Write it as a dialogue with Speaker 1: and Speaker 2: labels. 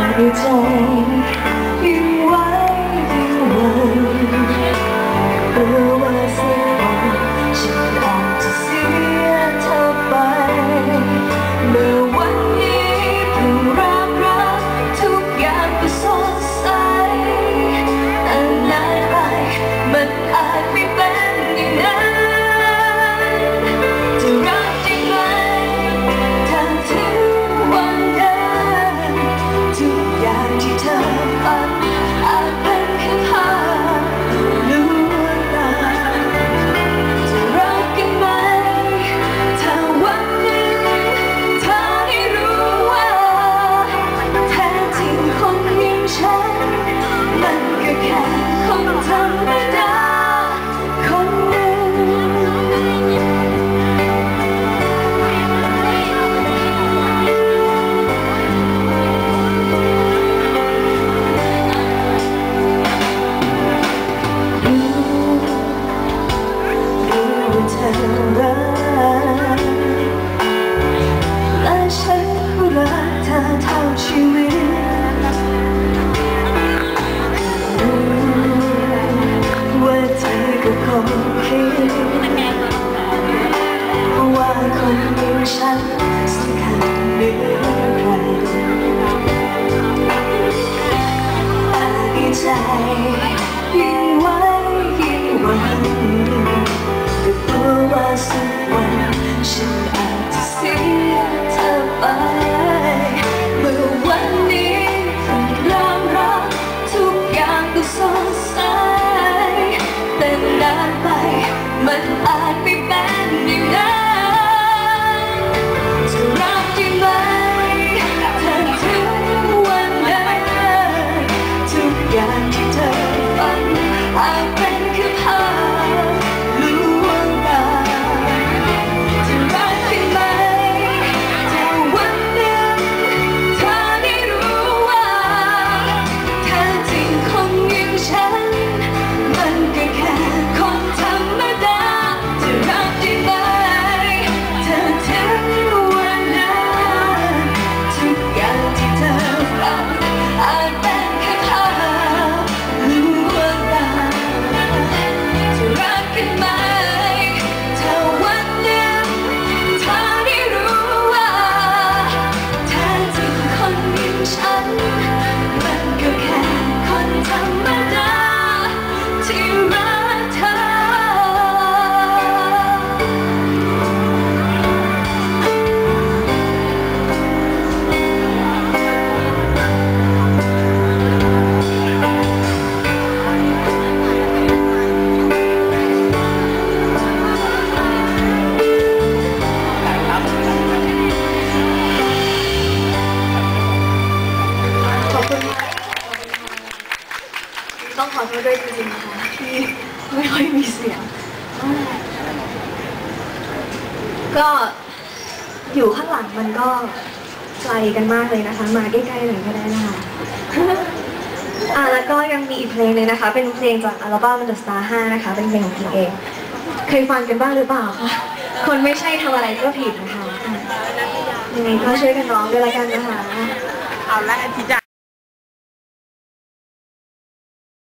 Speaker 1: 爱在 ก็คงคิดว่าคนอย่างฉัน I ต้อง
Speaker 2: ขอโทษด้วยจริงๆนะคะที่ไม่ค่อยมีเสียง ก็อยู่ข้างหลังมันก็ไกลกันมากเลยนะคะ มาใกล้ๆหน่อยก็ได้นะคะอ่าแล้วก็ยังมีอีกเพลงเลยนะคะ เป็นเพลงจากอัลบั้ม The Star 5 นะคะ เป็นเพลงของพีเองเคยฟังกันบ้างหรือเปล่าคะคนไม่ใช่ทำอะไรก็ผิดนะคะยังไงก็ช่วยกันร้องด้วยละกันนะคะ
Speaker 3: เอาละอาทิตย์